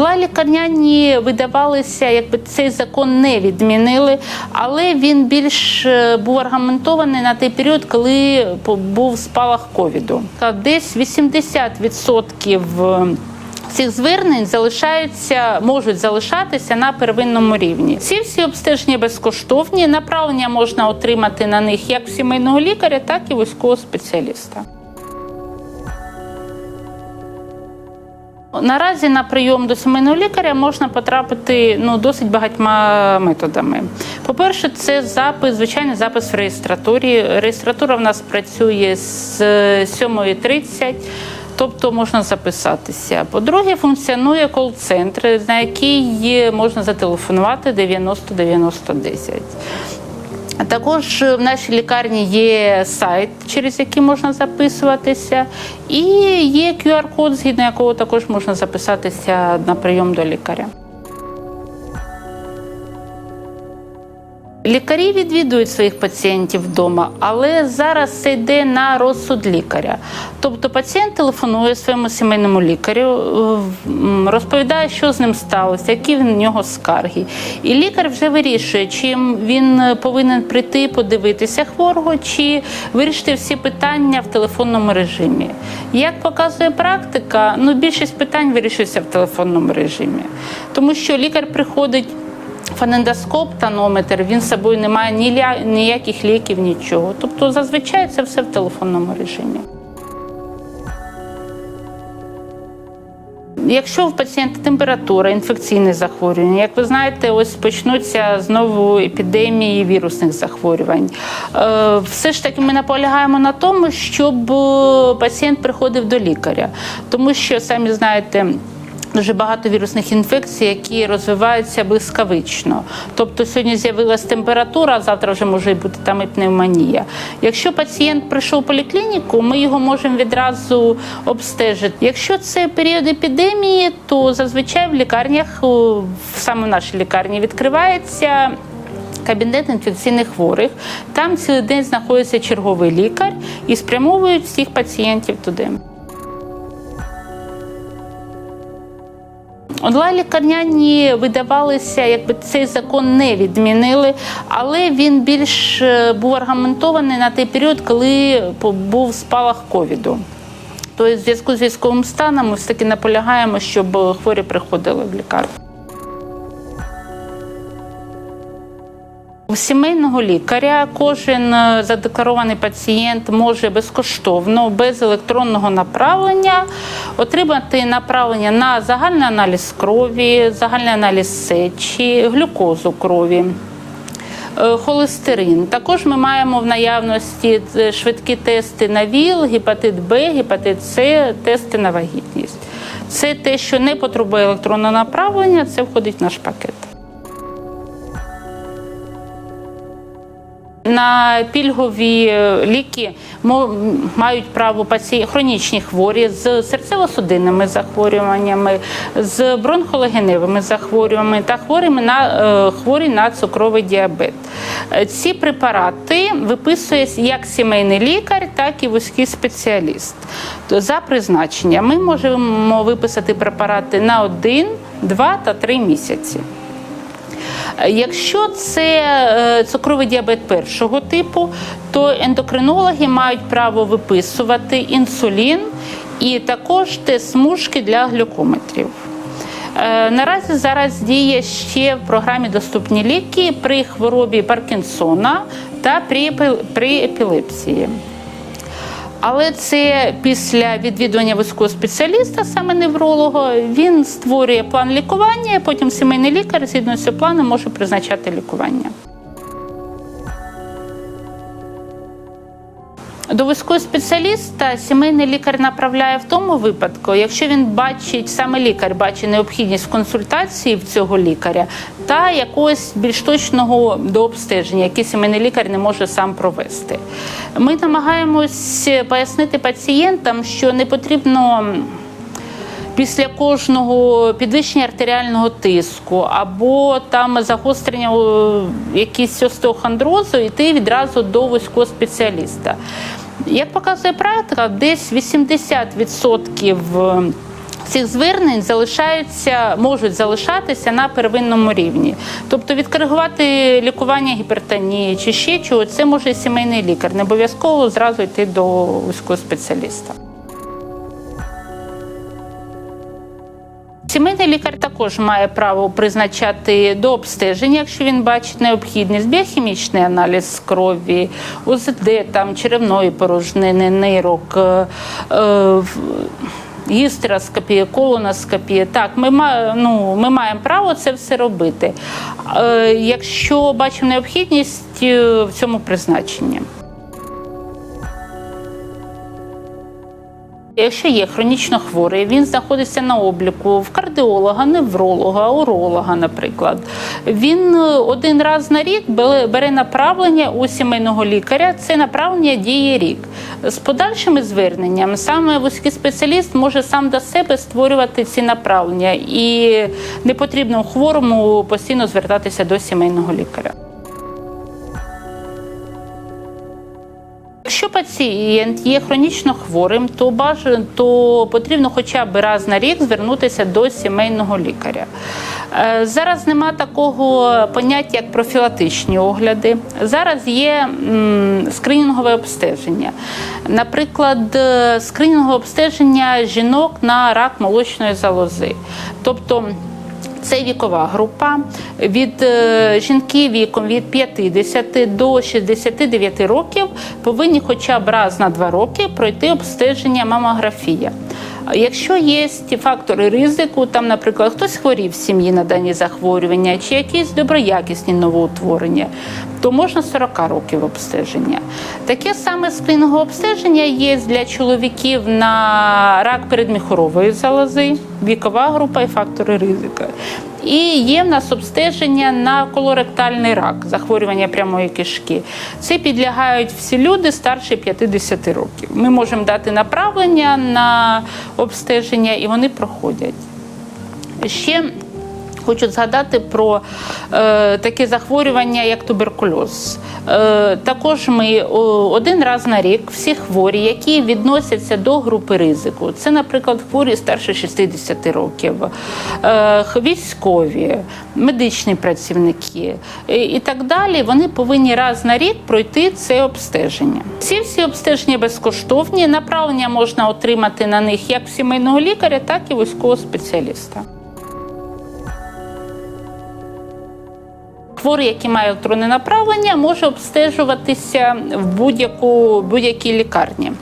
Онлайн-лікарняні видавалися, якби цей закон не відмінили, але він більш е, був аргументований на той період, коли був спалах ковіду. Десь 80% цих звернень залишаються, можуть залишатися на первинному рівні. Ці всі обстеження безкоштовні. Направлення можна отримати на них як сімейного лікаря, так і військового спеціаліста. Наразі на прийом до сімейного лікаря можна потрапити ну досить багатьма методами. По-перше, це запис, звичайний запис в реєстратурі. Реєстратура в нас працює з 7.30. Тобто можна записатися. По-друге, функціонує кол-центр, на який можна зателефонувати 90 90 10. А Також в нашій лікарні є сайт, через який можна записуватися, і є QR-код, згідно якого також можна записатися на прийом до лікаря. Лікарі відвідують своїх пацієнтів вдома, але зараз це йде на розсуд лікаря. Тобто пацієнт телефонує своєму сімейному лікарю, е, розповідає, що з ним сталося, які в нього скарги. І лікар вже вирішує, чи він повинен прийти подивитися хворого, чи вирішити всі питання в телефонному режимі. Як показує практика, ну більшість питань вирішується в телефонному режимі, тому що лікар приходить. Фонендоскоп, тонометр, він з собою не має ніля- ніяких ліків, нічого. Тобто зазвичай це все в телефонному режимі. Якщо в пацієнта температура, інфекційне захворювання, як ви знаєте, ось почнуться знову епідемії вірусних захворювань. Е, Все ж таки ми наполягаємо на тому, щоб е, пацієнт приходив до лікаря, тому що самі знаєте. Дуже багато вірусних інфекцій, які розвиваються блискавично. Тобто сьогодні з'явилася температура, а завтра вже може бути там і пневмонія. Якщо пацієнт прийшов в поліклініку, ми його можемо відразу обстежити. Якщо це період епідемії, то зазвичай в лікарнях, саме в нашій лікарні, відкривається. Кабінет інфекційних хворих. Там цілий день знаходиться черговий лікар і спрямовують всіх пацієнтів туди. Онлайн-лікарняні видавалися, якби цей закон не відмінили, але він більш е, був аргументований на той період, коли був спалах ковіду. Тобто, в зв'язку з військовим станом ми все таки наполягаємо, щоб хворі приходили в лікарню. У сімейного лікаря кожен е, задекларований пацієнт може безкоштовно, без електронного направлення отримати направлення на загальний аналіз крові, загальний аналіз сечі, глюкозу крові. е, Холестерин. Також ми маємо в наявності е, швидкі тести на ВІЛ, гепатит Б, гепатит С, тести на вагітність. Це те, що не потребує електронного направлення, це входить в наш пакет. На пільгові е, ліки мають право паці... хронічні хворі з серцево-судинними захворюваннями, з бронхологеневими захворюваннями та хворими на е, хворі на цукровий діабет. Е, Ці препарати виписує як сімейний лікар, так і вузький спеціаліст. За призначенням ми можемо виписати препарати на один, два та три місяці. Якщо це е, цукровий діабет першого типу, то ендокринологи мають право виписувати інсулін і також те смужки для глюкометрів. Е, Наразі зараз діє ще в програмі доступні ліки при хворобі Паркінсона та при епілепсії. Але це після відвідування вузького спеціаліста, саме невролога, він створює план лікування, потім сімейний лікар згідно з цього плану може призначати лікування. До вузького спеціаліста сімейний лікар направляє в тому випадку, якщо він бачить, саме лікар бачить необхідність консультації в цього лікаря та якогось більш точного до обстеження, яке сімейний лікар не може сам провести. Ми намагаємось пояснити пацієнтам, що не потрібно після кожного підвищення артеріального тиску або там загострення якісь остеохондрозу, йти відразу до вузького спеціаліста. Як показує практика, десь 80% цих звернень залишаються, можуть залишатися на первинному рівні. Тобто відкоригувати лікування гіпертонії чи ще чого, це може сімейний лікар. Не обов'язково зразу йти до вузького спеціаліста. Сімейний лікар також має право призначати до обстеження, якщо він бачить необхідність, біохімічний аналіз крові, УЗД там, черевної порожнини, нирок, е, е, гістероскопія, колоноскопія. Так, ми, ну, ми маємо право це все робити, е, якщо бачимо необхідність е, в цьому призначенні. Якщо є хронічно хворий, він знаходиться на обліку в кардіолога, невролога, уролога, наприклад. Він е, один раз на рік бере направлення у сімейного лікаря. Це направлення діє рік. З подальшими зверненнями саме вузький спеціаліст може сам до себе створювати ці направлення, і не потрібно хворому постійно звертатися до сімейного лікаря. Пацієнт є хронічно хворим, то бажано, то потрібно хоча б раз на рік звернутися до сімейного лікаря. Е, Зараз нема такого поняття, як профілактичні огляди. Зараз є скринінгове обстеження. Наприклад, е, скринінгове обстеження жінок на рак молочної залози. Тобто це вікова група від е, жінки віком від 50 до 69 років повинні хоча б раз на два роки пройти обстеження мамографія. Якщо є фактори ризику, там, наприклад, хтось хворів в сім'ї на дані захворювання чи якісь доброякісні новоутворення, то можна 40 років обстеження. Таке саме скринінгове обстеження є для чоловіків на рак передміхорової залози, вікова група і фактори ризику. І є в нас обстеження на колоректальний рак, захворювання прямої кишки. Це підлягають всі люди старше 50 років. Ми можемо дати направлення на обстеження, і вони проходять. Ще Хочу згадати про е, таке захворювання, як туберкульоз. Е, також ми один раз на рік всі хворі, які відносяться до групи ризику, це, наприклад, хворі старше 60 років, е, військові, медичні працівники і так далі, вони повинні раз на рік пройти це обстеження. Ці всі обстеження безкоштовні. Направлення можна отримати на них як сімейного лікаря, так і військового спеціаліста. Хворий, який має електронне направлення, може обстежуватися в будь-яку будь-якій лікарні.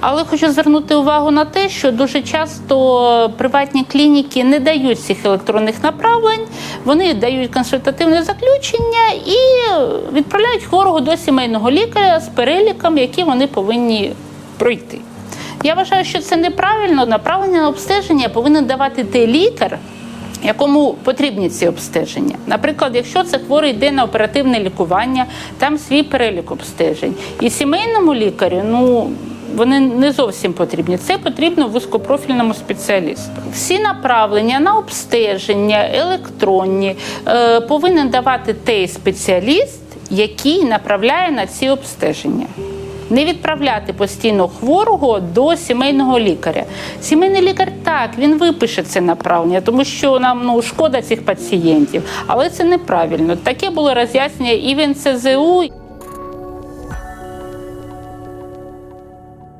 Але хочу звернути увагу на те, що дуже часто приватні клініки не дають цих електронних направлень, вони дають консультативне заключення і відправляють хворого до сімейного лікаря з переліком, які вони повинні пройти. Я вважаю, що це неправильно. Направлення на обстеження повинен давати той лікар, якому потрібні ці обстеження. Наприклад, якщо це хворий йде на оперативне лікування, там свій перелік обстежень. І сімейному лікарю, ну. Вони не зовсім потрібні. Це потрібно вузькопрофільному спеціалісту. Всі направлення на обстеження, електронні е, повинен давати той спеціаліст, який направляє на ці обстеження. Не відправляти постійно хворого до сімейного лікаря. Сімейний лікар так, він випише це направлення, тому що нам ну, шкода цих пацієнтів. Але це неправильно. Таке було роз'яснення і в НСЗУ.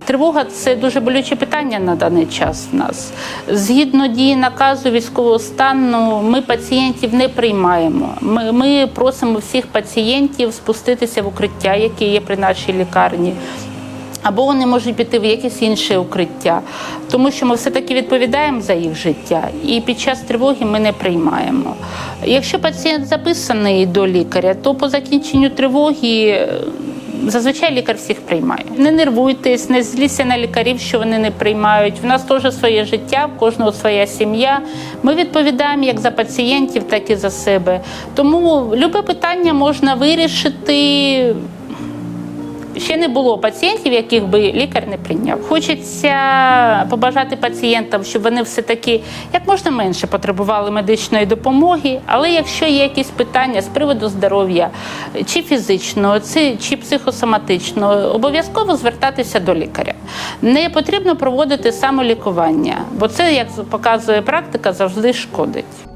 Тривога це дуже болюче питання на даний час в нас. Згідно дії наказу військового стану, ми пацієнтів не приймаємо. Ми, ми просимо всіх пацієнтів спуститися в укриття, які є при нашій лікарні. Або вони можуть піти в якесь інше укриття, тому що ми все-таки відповідаємо за їх життя, і під час тривоги ми не приймаємо. Якщо пацієнт записаний до лікаря, то по закінченню тривоги зазвичай лікар всіх приймає. Не нервуйтесь, не зліться на лікарів, що вони не приймають. В нас теж своє життя, в кожного своя сім'я. Ми відповідаємо як за пацієнтів, так і за себе. Тому любе питання можна вирішити ще не було пацієнтів, яких би лікар не прийняв. Хочеться побажати пацієнтам, щоб вони все таки як можна менше потребували медичної допомоги. Але якщо є якісь питання з приводу здоров'я, чи фізичного, чи, психосоматичного, обов'язково звертатися до лікаря. Не потрібно проводити самолікування, бо це, як показує практика, завжди шкодить.